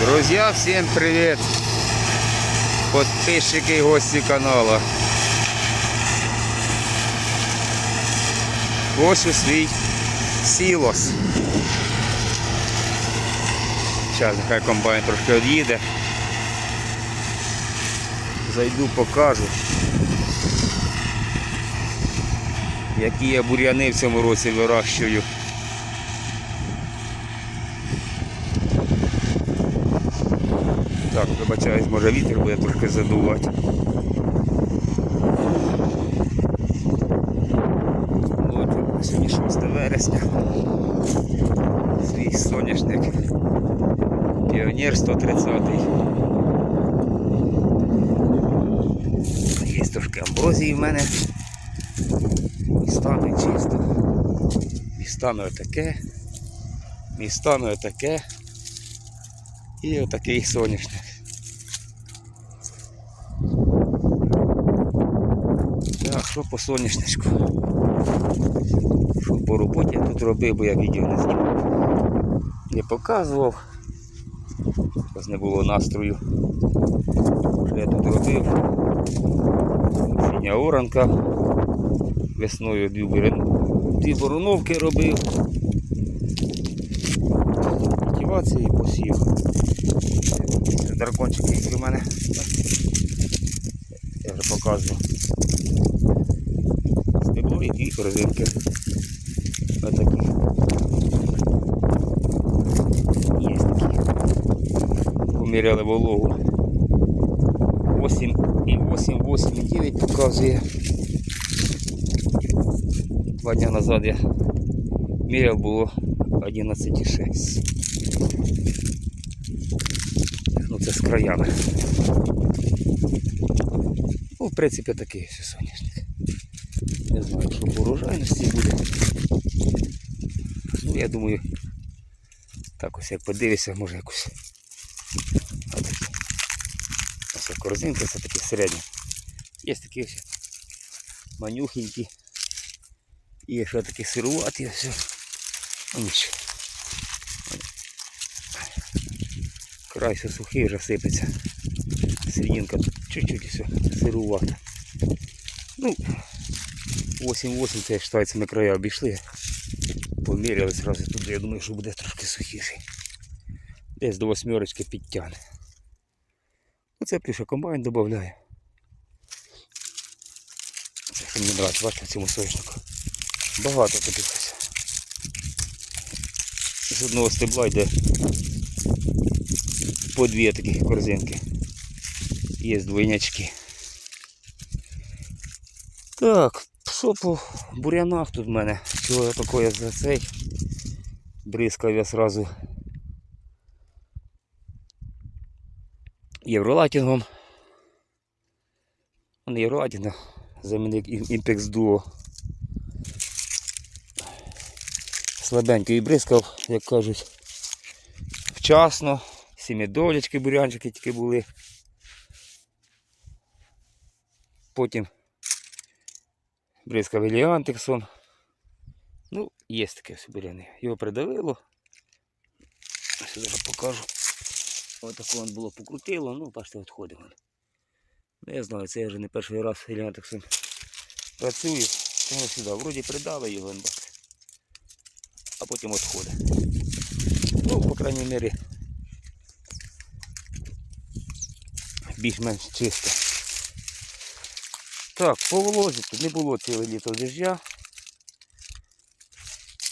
Друзья, всем привет! Подписчики и гости канала. Хочу свій сілос. Зараз нехай комбайн трошки від'їде. Зайду покажу. Які я бур'яни в цьому році вирощую. Вибачаюсь, може вітер буде трошки задувати. От, сьогодні 6 вересня. Свій соняшник. Піонер 130 Є трошки амброзії в мене. Містами чисто. Містами отаке. Містами отаке. І отакий соняшник. Так, що по соняшничку? Що по роботі я тут робив, бо я відео не знімав. Не показував. Ось не було настрою. Що я тут робив? Синя оранка. Весною дві, бурин- бороновки робив. Культивації посів. Це дракончик є у мене. Я вже показував. Стебло і дві корзинки. Отакі. Є такі. Поміряли вологу. 8 і 8, 8 і 9 показує. Два дня назад я міряв було 11,6. Ну це з краями. Ну, в принципі, такий соняшник. Не знаю, що по урожайності буде. Ну, я думаю, так ось як подивишся, може якось. Ось корзинка, це такі середні. Є такі ось манюхенькі. Є ще такі сируваті, все. Ну нічого. Край все сухий, вже сипеться. Серединка чуть-чуть і все сирувата. Ну, 8-8 це штайцями края обійшли. Поміряли зразу туди, я думаю, що буде трошки сухіший. Десь до восьмерочки підтягне. Оце плюше комбайн додає. Це мені нравиться, бачите, цьому соняшнику. Багато тут ось. З одного стебла йде по дві такі корзинки. Є двойнячки. Так, що по бурянах тут в мене? Чого я такое за цей? Бризкав я сразу євролатінгом. Не євролатінг, замінник Impex Duo. Слабенько і бризкав, як кажуть, вчасно. Сім'єдолячки, бурянчики тільки були. Потім бризкав еліантиксом. Ну, є таке буряни. Його придавило. Ось зараз покажу. Ось таке воно було покрутило, ну, бачите, відходить воно. Ну, я знаю, це я вже не перший раз еліантиксом працюю. Тому сюди. Вроді придали його, бачите. А потім відходить. Ну, по крайній мірі, більш-менш чисто. Так, по волозі тут не було ціле літо дождя.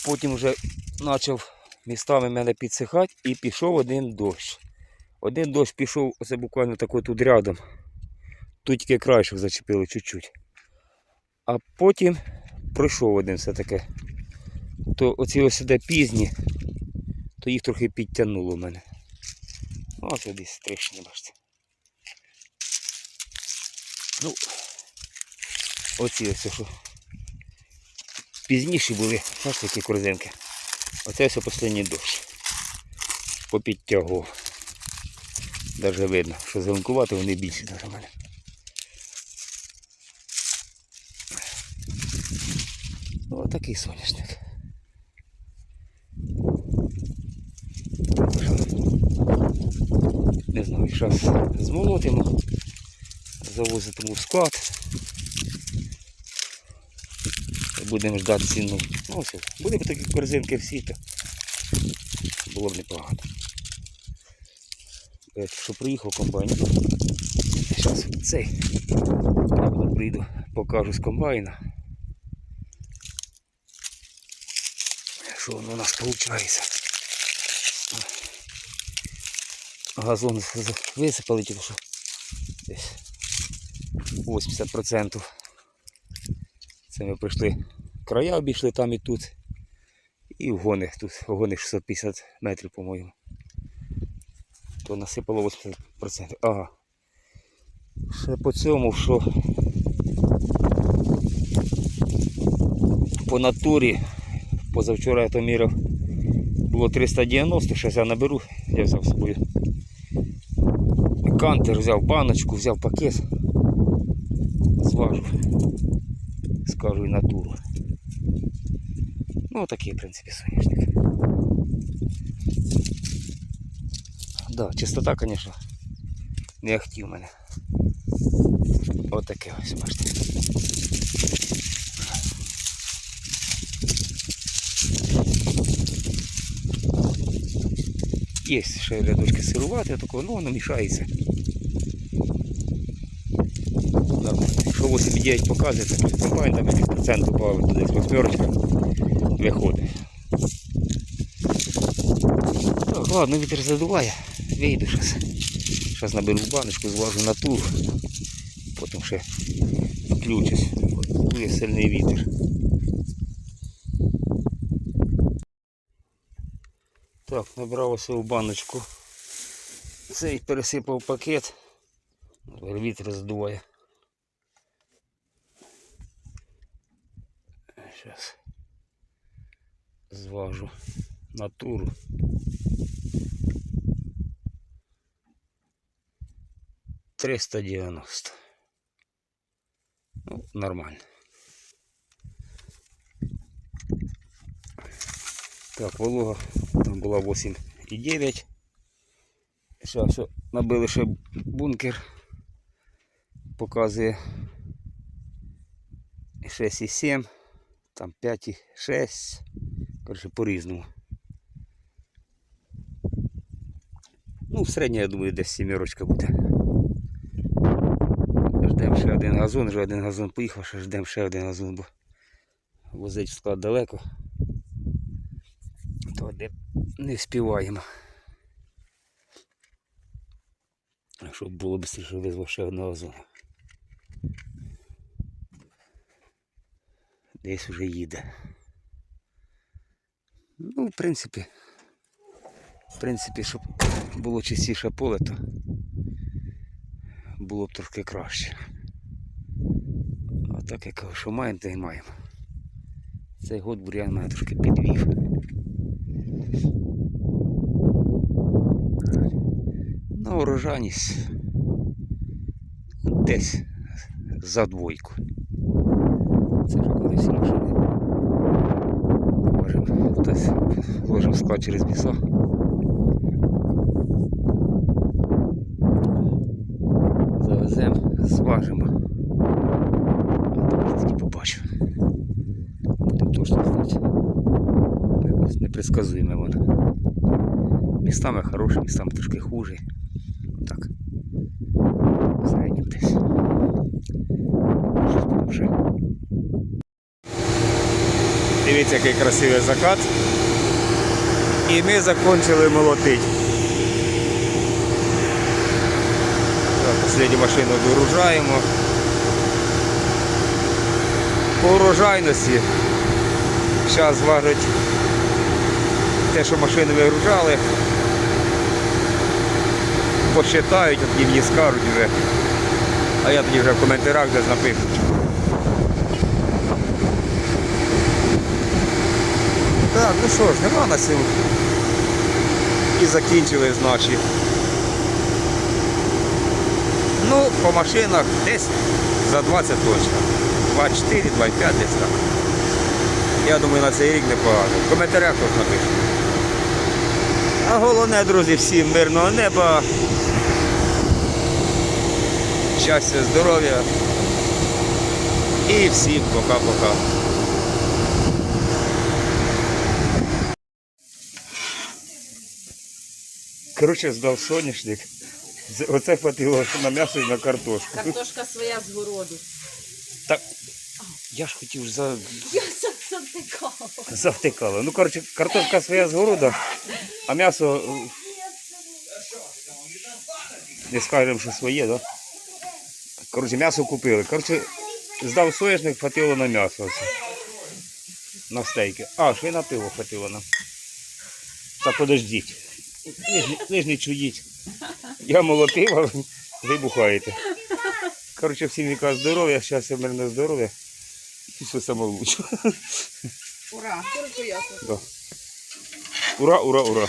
Потім вже почав містами мене підсихати і пішов один дощ. Один дощ пішов, оце буквально так тут рядом. Тут тільки краєшок зачепили чуть-чуть. А потім пройшов один все-таки. То оці ось сюди пізні, то їх трохи підтягнуло в мене. Ну, ось десь стрижні, бачите. Ну, оці ось що. Пізніші були, бачите, які корзинки. Оце ось останній дощ. Попідтягував. Даже видно, що зеленкувати вони більші навіть в мене. Отакий соняшник. Зараз змолотимо, завозитиму в склад. І Будемо ждати ціну. Ну, все. Були б такі корзинки всі, було б непогано. Е, Що приїхав комбайн. Зараз цей. Я прийду, покажу з комбайна. Що воно у нас виходить. Газон висипали тільки що десь 80%. Це ми прийшли края обійшли там і тут. І вгони тут, вгони 650 метрів, по-моєму. То насипало 80%. Ага. Ще по цьому, що по натурі позавчора я то міряв було 390, зараз я наберу, я взяв з собою кантер, взяв баночку, взяв пакет, зважу, скажу і натуру. Ну такий, в принципі, соняшник. Да, чистота, звісно, не ахті в мене. Отаке ось, бачите. Є ще рядочки сирувати, такого, ну воно мішається. Якщо 8,9 показує, то комбайн там якийсь процент добавить, то десь восьмерочка виходить. Так, ладно, вітер задуває. Вийду зараз. Зараз наберу баночку, зважу на тур. Потім ще включусь. Дує сильний вітер. Так, набрав ось в баночку. Цей пересипав пакет. Вітер задуває. Зараз зважу натуру. Триста девяносто. Ну, нормально. Так, волога там була 8,9. Зараз що набили ще бункер. Показує 6,7, там 5,6. Коротше, по-різному. Ну, в середньо, я думаю, десь сімірочка буде. Ждемо ще один газон, вже один газон поїхав, ще ждемо ще один газон, бо возить в склад далеко. То де не співаємо. Щоб було швидше визвав ще одного газона. Десь вже їде. Ну, в принципі, в принципі, щоб було чистіше поле, то було б трошки краще. А так я кажу, що маємо, то й маємо. Цей год бур'ян мене трошки підвів. На урожайність десь за двойку. Це вже коли всі машини. Можемо хтось ложимо в склад через біса. Завеземо, зважимо. А тоді побачу. Будемо точно знати. Непредсказуємо воно. Містами хороші, містами трошки хуже. Так. В середньому десь. Щось вже. Дивіться, який красивий закат. І ми закончили молотити. Последню машину вигружаємо. По урожайності. Зараз зважать те, що машини вигружали. Посчитають, от мені скажуть вже. А я тоді вже в коментарях десь напишу. Так, ну що ж, нема на сил. І закінчили наші. Ну, по машинах десь за 20 точно. 24, 25 десь так. Я думаю, на цей рік непогано. В коментарях хтось напише. А головне, друзі, всім мирного неба. щастя, здоров'я. І всім пока-пока. Коротше, здав соняшник. Оце хватило на м'ясо і на картошку. Картошка своя з городу. Так, я ж хотів за... Я завтикала. завтикало. Ну, коротше, картошка своя з городу, а м'ясо. е, Не скажемо, що своє, да? Коротше, м'ясо купили. Коротше, здав соняшник, хватило на м'ясо. Оце. На стейки. А, ще й на пиво хватило нам. Та подождіть. Ви ж, не- ви ж не чуїть. Я молотив, а ви- бухаєте. Коротше, всім віка здоров'я, щастя, мирне здоров'я. І все саме лучше. Ура! Да. Ура, ура, ура.